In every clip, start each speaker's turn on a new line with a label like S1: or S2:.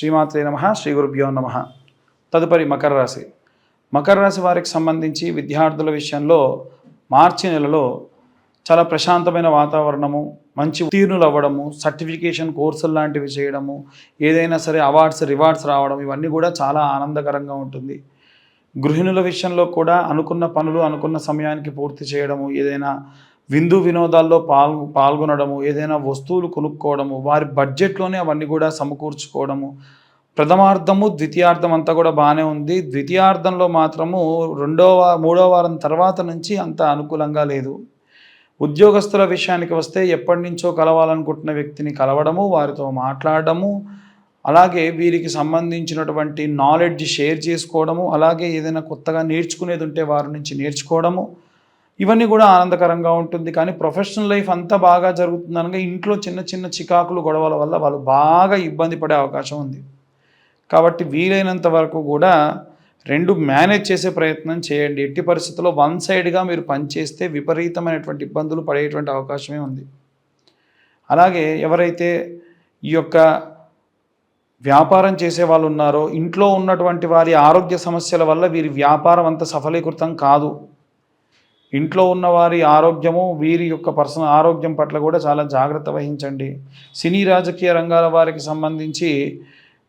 S1: శ్రీమాత్రే నమ శ్రీ గురుభ్యో నమ. తదుపరి మకర రాశి. మకర రాశి వారికి సంబంధించి విద్యార్థుల విషయంలో మార్చి నెలలో చాలా ప్రశాంతమైన వాతావరణము మంచి ఉత్తీర్ణులు అవ్వడము సర్టిఫికేషన్ కోర్సులు లాంటివి చేయడము ఏదైనా సరే అవార్డ్స్ రివార్డ్స్ రావడం ఇవన్నీ కూడా చాలా ఆనందకరంగా ఉంటుంది. గృహిణుల విషయంలో కూడా అనుకున్న పనులు అనుకున్న సమయానికి పూర్తి చేయడము ఏదైనా విందు వినోదాల్లో పాల్ పాల్గొనడము ఏదైనా వస్తువులు కొనుక్కోవడము వారి బడ్జెట్లోనే అవన్నీ కూడా సమకూర్చుకోవడము. ప్రథమార్థము ద్వితీయార్థం అంతా కూడా బాగానే ఉంది. ద్వితీయార్థంలో మాత్రము రెండవ మూడో వారం తర్వాత నుంచి అంత అనుకూలంగా లేదు. ఉద్యోగస్తుల విషయానికి వస్తే ఎప్పటి నుంచో కలవాలనుకుంటున్న వ్యక్తిని కలవడము వారితో మాట్లాడడము అలాగే వీరికి సంబంధించినటువంటి నాలెడ్జ్ షేర్ చేసుకోవడము అలాగే ఏదైనా కొత్తగా నేర్చుకునేది ఉంటే వారి నుంచి నేర్చుకోవడము ఇవన్నీ కూడా ఆనందకరంగా ఉంటుంది. కానీ ప్రొఫెషనల్ లైఫ్ అంతా బాగా జరుగుతుంది అనగా ఇంట్లో చిన్న చిన్న చికాకులు గొడవల వల్ల వాళ్ళు బాగా ఇబ్బంది పడే అవకాశం ఉంది. కాబట్టి వీలైనంత వరకు కూడా రెండు మేనేజ్ చేసే ప్రయత్నం చేయండి. ఎట్టి పరిస్థితుల్లో వన్ సైడ్గా మీరు పనిచేస్తే విపరీతమైనటువంటి ఇబ్బందులు పడేటువంటి అవకాశమే ఉంది. అలాగే ఎవరైతే ఈ యొక్క వ్యాపారం చేసే వాళ్ళు ఉన్నారో ఇంట్లో ఉన్నటువంటి వారి ఆరోగ్య సమస్యల వల్ల వీరి వ్యాపారం అంత సఫలీకృతం కాదు. ఇంట్లో ఉన్న వారి ఆరోగ్యము వీరి యొక్క పర్సనల్ ఆరోగ్యం పట్ల కూడా చాలా జాగ్రత్త వహించండి. సినీ రాజకీయ రంగాల వారికి సంబంధించి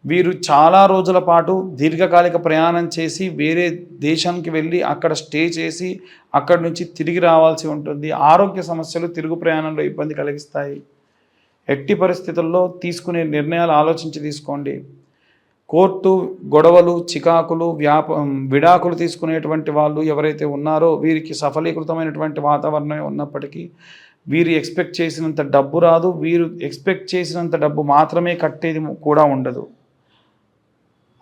S1: వీరు చాలా రోజుల పాటు దీర్ఘకాలిక ప్రయాణం చేసి వేరే దేశానికి వెళ్ళి అక్కడ స్టే చేసి అక్కడి నుంచి తిరిగి రావాల్సి ఉంటుంది. ఆరోగ్య సమస్యలు తిరుగు ప్రయాణంలో ఇబ్బంది కలిగిస్తాయి. ఎట్టి పరిస్థితుల్లో తీసుకునే నిర్ణయాలు ఆలోచించి తీసుకోండి. కోర్టు గొడవలు చికాకులు వ్యాప విడాకులు తీసుకునేటువంటి వాళ్ళు ఎవరైతే ఉన్నారో వీరికి సఫలీకృతమైనటువంటి వాతావరణమే ఉన్నప్పటికీ వీరు ఎక్స్పెక్ట్ చేసినంత డబ్బు రాదు. వీరు ఎక్స్పెక్ట్ చేసినంత డబ్బు మాత్రమే కట్టేది కూడా ఉండదు.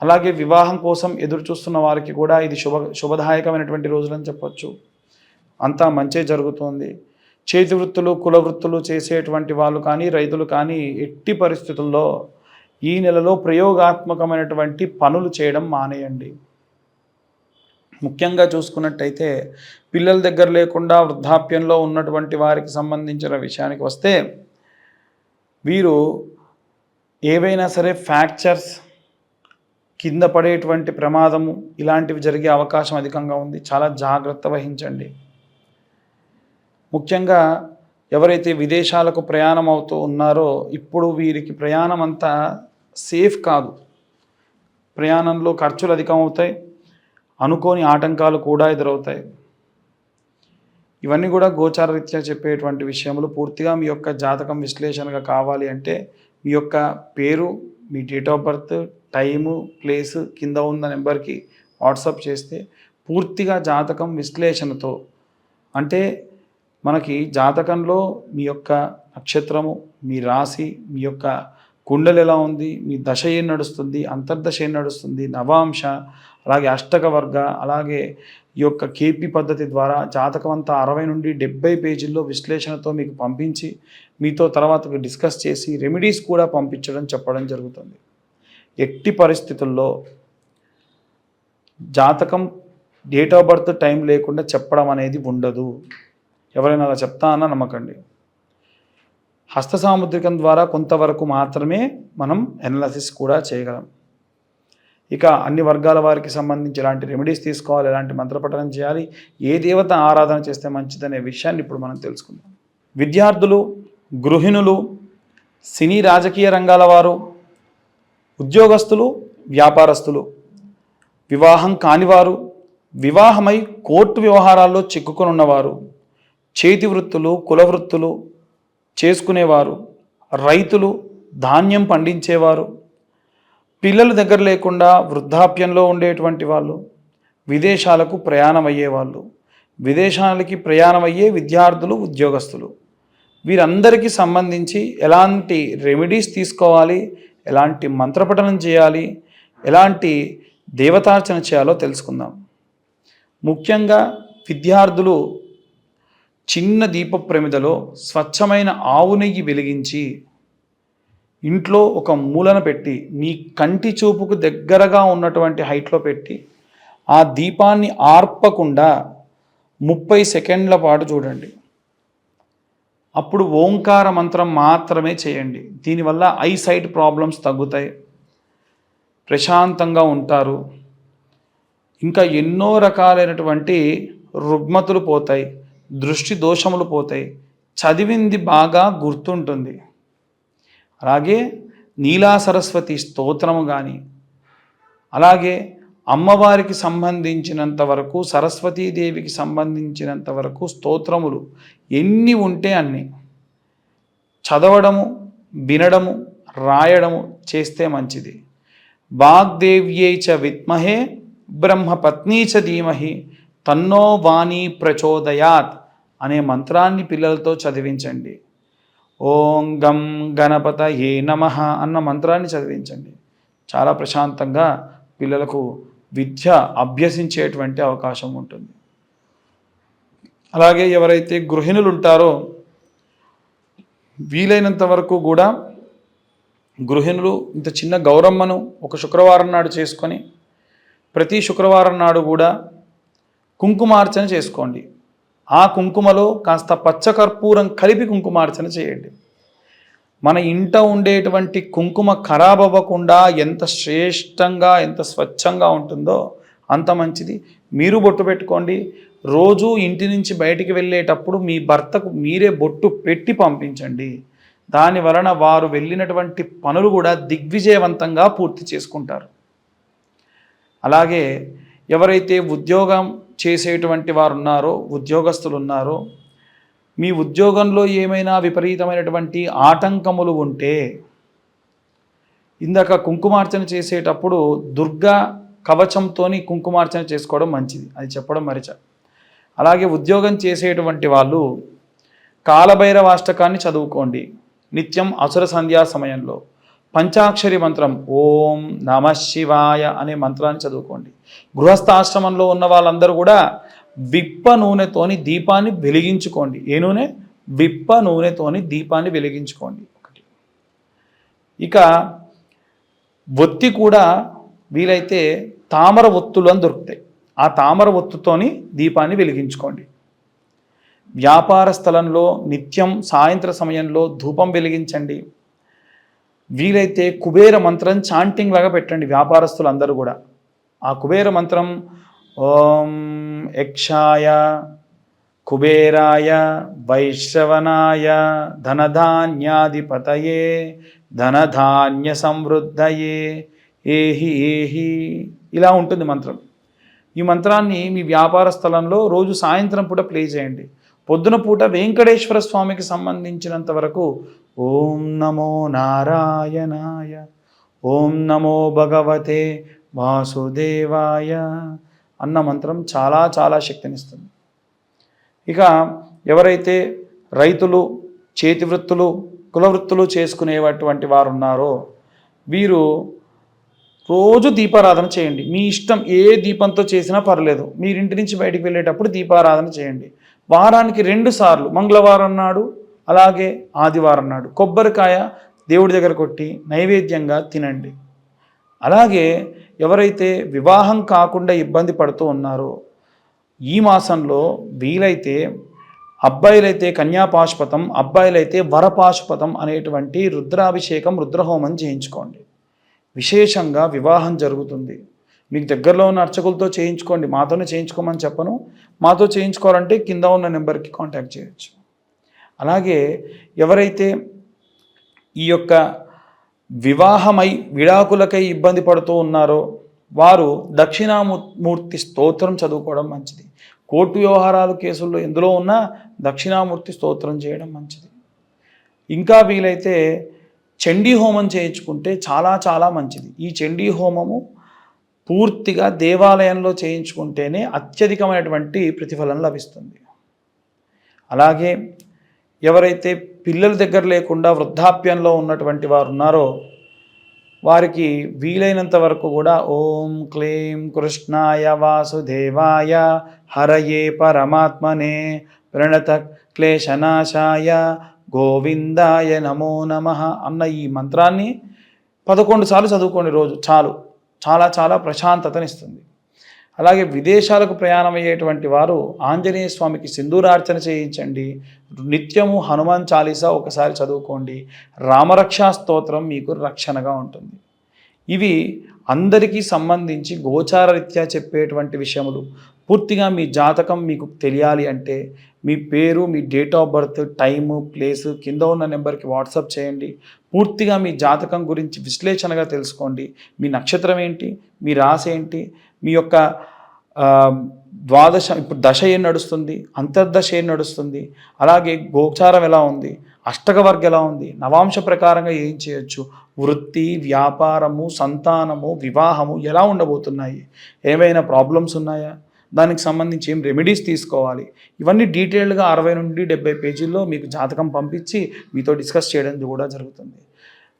S1: అలాగే వివాహం కోసం ఎదురు చూస్తున్న వారికి కూడా ఇది శుభ శుభదాయకమైనటువంటి రోజులని చెప్పొచ్చు. అంతా మంచే జరుగుతోంది. చేతి వృత్తులు కుల వృత్తులు చేసేటువంటి వాళ్ళు కానీ రైతులు కానీ ఎట్టి పరిస్థితుల్లో ఈ నెలలో ప్రయోగాత్మకమైనటువంటి పనులు చేయడం మానేయండి. ముఖ్యంగా చూసుకున్నట్టయితే పిల్లల దగ్గర లేకుండా వృద్ధాప్యంలో ఉన్నటువంటి వారికి సంబంధించిన విషయానికి వస్తే వీరు ఏవైనా సరే ఫ్రాక్చర్స్ కింద పడేటువంటి ప్రమాదము ఇలాంటివి జరిగే అవకాశం అధికంగా ఉంది. చాలా జాగ్రత్త వహించండి. ముఖ్యంగా ఎవరైతే విదేశాలకు ప్రయాణం అవుతూ ఉన్నారో ఇప్పుడు వీరికి ప్రయాణం అంతా సేఫ్ కాదు. ప్రయాణంలో ఖర్చులు అధికం అవుతాయి అనుకోని ఆటంకాలు కూడా ఎదురవుతాయి. ఇవన్నీ కూడా గోచారరీత్యా చెప్పేటువంటి విషయములు. పూర్తిగా మీ యొక్క జాతకం విశ్లేషణగా కావాలి అంటే మీ యొక్క పేరు మీ date of birth time place కింద ఉన్న నెంబర్కి వాట్సాప్ చేస్తే పూర్తిగా జాతకం విశ్లేషణతో అంటే మనకి జాతకంలో మీ యొక్క నక్షత్రము మీ రాశి మీ యొక్క కుండలు ఎలా ఉంది? మీ దశ ఏం నడుస్తుంది? అంతర్దశ ఏం నడుస్తుంది? నవాంశ అలాగే అష్టక వర్గ అలాగే ఈ యొక్క కేపీ పద్ధతి ద్వారా జాతకం అంతా అరవై నుండి డెబ్బై పేజీల్లో విశ్లేషణతో మీకు పంపించి మీతో తర్వాత డిస్కస్ చేసి రెమెడీస్ కూడా పంపించడం చెప్పడం జరుగుతుంది. ఎట్టి పరిస్థితుల్లో జాతకం డేట్ ఆఫ్ బర్త్ టైం లేకుండా చెప్పడం అనేది ఉండదు. ఎవరైనా అలా చెప్తా అన్నా నమ్మకండి. హస్త సాముద్రికం ద్వారా కొంతవరకు మాత్రమే మనం ఎనాలసిస్ కూడా చేయగలం. ఇక అన్ని వర్గాల వారికి సంబంధించి ఎలాంటి రెమెడీస్ తీసుకోవాలి ఎలాంటి మంత్రపఠనం చేయాలి ఏ దేవత ఆరాధన చేస్తే మంచిదనే విషయాన్ని ఇప్పుడు మనం తెలుసుకుందాం. విద్యార్థులు గృహిణులు సినీ రాజకీయ రంగాల వారు ఉద్యోగస్తులు వ్యాపారస్తులు వివాహం కానివారు వివాహమై కోర్టు వ్యవహారాల్లో చిక్కుకొని ఉన్నవారు చేతి వృత్తులు కుల వృత్తులు చేసుకునేవారు రైతులు ధాన్యం పండించేవారు పిల్లలు దగ్గర లేకుండా వృద్ధాప్యంలో ఉండేటువంటి వాళ్ళు విదేశాలకు ప్రయాణం అయ్యేవాళ్ళు విదేశాలకి ప్రయాణం అయ్యే విద్యార్థులు ఉద్యోగస్తులు. వీరందరికీ సంబంధించి ఎలాంటి రెమెడీస్ తీసుకోవాలి ఎలాంటి మంత్రపఠనం చేయాలి ఎలాంటి దేవతార్చన చేయాలో తెలుసుకుందాం. ముఖ్యంగా విద్యార్థులు చిన్న దీప ప్రమిదలో స్వచ్ఛమైన ఆవు నెయ్యి వెలిగించి ఇంట్లో ఒక మూలన పెట్టి మీ కంటి చూపుకు దగ్గరగా ఉన్నటువంటి హైట్లో పెట్టి ఆ దీపాన్ని ఆర్పకుండా ముప్పై సెకండ్ల పాటు చూడండి. అప్పుడు ఓంకార మంత్రం మాత్రమే చేయండి. దీనివల్ల ఐ సైట్ ప్రాబ్లమ్స్ తగ్గుతాయి. ప్రశాంతంగా ఉంటారు. ఇంకా ఎన్నో రకాలైనటువంటి రుగ్మతులు పోతాయి. దృష్టి దోషములు పోతాయి. చదివింది బాగా గుర్తుంటుంది. అలాగే నీలా సరస్వతి స్తోత్రము కానీ అలాగే అమ్మవారికి సంబంధించినంత వరకు సరస్వతీదేవికి సంబంధించినంత వరకు స్తోత్రములు ఎన్ని ఉంటే అన్ని. చదవడము వినడము రాయడము చేస్తే మంచిది. వాగ్దేవ్యై చ విద్మహే బ్రహ్మపత్నీ చ ధీమహి తన్నో వాణి ప్రచోదయాత్ అనే మంత్రాన్ని పిల్లలతో చదివించండి. ఓం గం గణపత ఏ నమ అన్న మంత్రాన్ని చదివించండి. చాలా ప్రశాంతంగా పిల్లలకు విద్య అభ్యసించేటువంటి అవకాశం ఉంటుంది. అలాగే ఎవరైతే గృహిణులు ఉంటారో వీలైనంత వరకు కూడా గృహిణులు ఇంత చిన్న గౌరమ్మను ఒక శుక్రవారం నాడు చేసుకొని ప్రతి శుక్రవారం నాడు కూడా కుంకుమార్చన చేసుకోండి. ఆ కుంకుమలో కాస్త పచ్చకర్పూరం కలిపి కుంకుమార్చన చేయండి. మన ఇంట ఉండేటువంటి కుంకుమ ఖరాబ్ అవ్వకుండా ఎంత శ్రేష్టంగా ఎంత స్వచ్ఛంగా ఉంటుందో అంత మంచిది. మీరు బొట్టు పెట్టుకోండి. రోజు ఇంటి నుంచి బయటికి వెళ్ళేటప్పుడు మీ భర్తకు మీరే బొట్టు పెట్టి పంపించండి. దాని వలన వారు వెళ్ళినటువంటి పనులు కూడా దిగ్విజయవంతంగా పూర్తి చేసుకుంటారు. అలాగే ఎవరైతే ఉద్యోగం చేసేటువంటి వారు ఉన్నారో ఉద్యోగస్తులు ఉన్నారో మీ ఉద్యోగంలో ఏమైనా విపరీతమైనటువంటి ఆటంకములు ఉంటే ఇందాక కుంకుమార్చన చేసేటప్పుడు దుర్గా కవచంతో కుంకుమార్చన చేసుకోవడం మంచిది. అది చెప్పడం మరిచ. అలాగే ఉద్యోగం చేసేటువంటి వాళ్ళు కాలభైరవాష్టకాన్ని చదువుకోండి. నిత్యం అసుర సంధ్యా సమయంలో. పంచాక్షరి మంత్రం ఓం నమ శివాయ అనే మంత్రాన్ని చదువుకోండి. గృహస్థాశ్రమంలో ఉన్న వాళ్ళందరూ కూడా విప్ప నూనెతోని దీపాన్ని వెలిగించుకోండి. ఏ నూనె? విప్ప నూనెతోని దీపాన్ని వెలిగించుకోండి. ఒకటి. ఇక ఒత్తి కూడా వీలైతే తామర ఒత్తులు అని దొరుకుతాయి. ఆ తామర ఒత్తుతోని దీపాన్ని వెలిగించుకోండి. వ్యాపార స్థలంలో నిత్యం సాయంత్ర సమయంలో ధూపం వెలిగించండి. వీలైతే కుబేర మంత్రం చాంటింగ్ లాగా పెట్టండి వ్యాపారస్తులు అందరూ కూడా. ఆ కుబేర మంత్రం ఓం యక్షాయ కుబేరాయ వైశ్రవణాయ ధనధాన్యాధిపతయే ధనధాన్య సమృద్ధయే ఏహి ఏహి ఇలా ఉంటుంది మంత్రం. ఈ మంత్రాన్ని మీ వ్యాపార స్థలంలో రోజు సాయంత్రం పూట ప్లే చేయండి. పొద్దున పూట వెంకటేశ్వర స్వామికి సంబంధించినంత వరకు ఓం నమో నారాయణాయ ఓం నమో భగవతే వాసుదేవాయ అన్న మంత్రం చాలా చాలా శక్తినిస్తుంది. ఇక ఎవరైతే రైతులు చేతి వృత్తులు కుల వృత్తులు చేసుకునేటువంటి వారు ఉన్నారో వీరు రోజు దీపారాధన చేయండి. మీ ఇష్టం ఏ దీపంతో చేసినా పర్లేదు. మీరింటి నుంచి బయటికి వెళ్ళేటప్పుడు దీపారాధన చేయండి. వారానికి రెండు సార్లు. మంగళవారం నాడు అలాగే ఆదివారం నాడు. కొబ్బరికాయ దేవుడి దగ్గర కొట్టి నైవేద్యంగా తినండి. అలాగే ఎవరైతే వివాహం కాకుండా ఇబ్బంది పడుతూ ఉన్నారో ఈ మాసంలో వీలైతే అబ్బాయిలైతే కన్యాపాశుపతం అబ్బాయిలైతే వరపాశుపతం అనేటువంటి రుద్రాభిషేకం రుద్రహోమం చేయించుకోండి. విశేషంగా వివాహం జరుగుతుంది. మీకు దగ్గరలో ఉన్న అర్చకులతో చేయించుకోండి. మాతోనే చేయించుకోమని చెప్పను. మాతో చేయించుకోవాలంటే కింద ఉన్న నెంబర్కి కాంటాక్ట్ చేయొచ్చు. అలాగే ఎవరైతే ఈ యొక్క వివాహమై విడాకులకై ఇబ్బంది పడుతూ ఉన్నారో వారు దక్షిణామూర్తి స్తోత్రం చదువుకోవడం మంచిది. కోర్టు వ్యవహారాలు కేసుల్లో ఎందులో ఉన్నా దక్షిణామూర్తి స్తోత్రం చేయడం మంచిది. ఇంకా వీలైతే చండీ హోమం చేయించుకుంటే చాలా చాలా మంచిది. ఈ చండీ హోమము పూర్తిగా దేవాలయంలో చేయించుకుంటేనే అత్యధికమైనటువంటి ప్రతిఫలం లభిస్తుంది. అలాగే ఎవరైతే పిల్లల దగ్గర లేకుండా వృద్ధాప్యంలో ఉన్నటువంటి వారు ఉన్నారో వారికి వీలైనంత వరకు కూడా ఓం క్లీం కృష్ణాయ వాసుదేవాయ హరయే పరమాత్మనే ప్రణత క్లేశనాశాయ గోవిందాయ నమో నమ అన్న ఈ మంత్రాన్ని పదకొండు సార్లు చదువుకోండి రోజు చాలు. చాలా చాలా ప్రశాంతతనిస్తుంది. అలాగే విదేశాలకు ప్రయాణం అయ్యేటువంటి వారు ఆంజనేయ స్వామికి సింధూరార్చన చేయించండి. నిత్యము హనుమాన్ చాలీసా ఒకసారి చదువుకోండి. రామరక్షా స్తోత్రం మీకు రక్షణగా ఉంటుంది. ఇవి అందరికీ సంబంధించి గోచారరీత్యా చెప్పేటువంటి విషయములు. పూర్తిగా మీ జాతకం మీకు తెలియాలి అంటే మీ పేరు మీ date of birth time place కింద ఉన్న నెంబర్కి వాట్సాప్ చేయండి. పూర్తిగా మీ జాతకం గురించి విశ్లేషణగా తెలుసుకోండి. మీ నక్షత్రం ఏంటి? మీ రాశి ఏంటి? మీ యొక్క ద్వాదశ ఇప్పుడు దశ ఏం నడుస్తుంది? అంతర్దశ ఏం నడుస్తుంది? అలాగే గోచారం ఎలా ఉంది? అష్టకవర్గ ఎలా ఉంది? నవాంశ ప్రకారంగా ఏం చేయొచ్చు? వృత్తి వ్యాపారము సంతానము వివాహము ఎలా ఉండబోతున్నాయి? ఏమైనా ప్రాబ్లమ్స్ ఉన్నాయా? దానికి సంబంధించి ఏం రెమెడీస్ తీసుకోవాలి? ఇవన్నీ డీటెయిల్డ్గా అరవై నుండి డెబ్బై పేజీల్లో మీకు జాతకం పంపించి మీతో డిస్కస్ చేయడం కూడా జరుగుతుంది.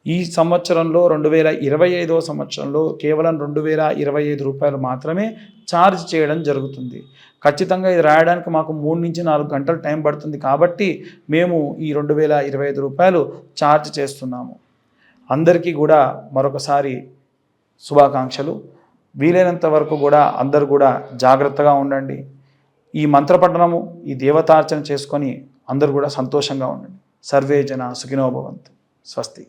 S1: ఈ సంవత్సరంలో రెండు వేల ఇరవై ఐదవ సంవత్సరంలో కేవలం రెండు వేల ఇరవై ఐదు రూపాయలు మాత్రమే ఛార్జ్ చేయడం జరుగుతుంది. ఖచ్చితంగా ఇది రాయడానికి మాకు మూడు నుంచి నాలుగు గంటలు టైం పడుతుంది కాబట్టి మేము ఈ రెండు వేల ఇరవై ఐదు రూపాయలు ఛార్జ్ చేస్తున్నాము. అందరికీ కూడా మరొకసారి శుభాకాంక్షలు. వీలైనంత వరకు కూడా అందరూ కూడా జాగ్రత్తగా ఉండండి. ఈ మంత్రపఠనము ఈ దేవతార్చన చేసుకొని అందరూ కూడా సంతోషంగా ఉండండి. సర్వే జన సుఖినోభవంతు స్వస్తి.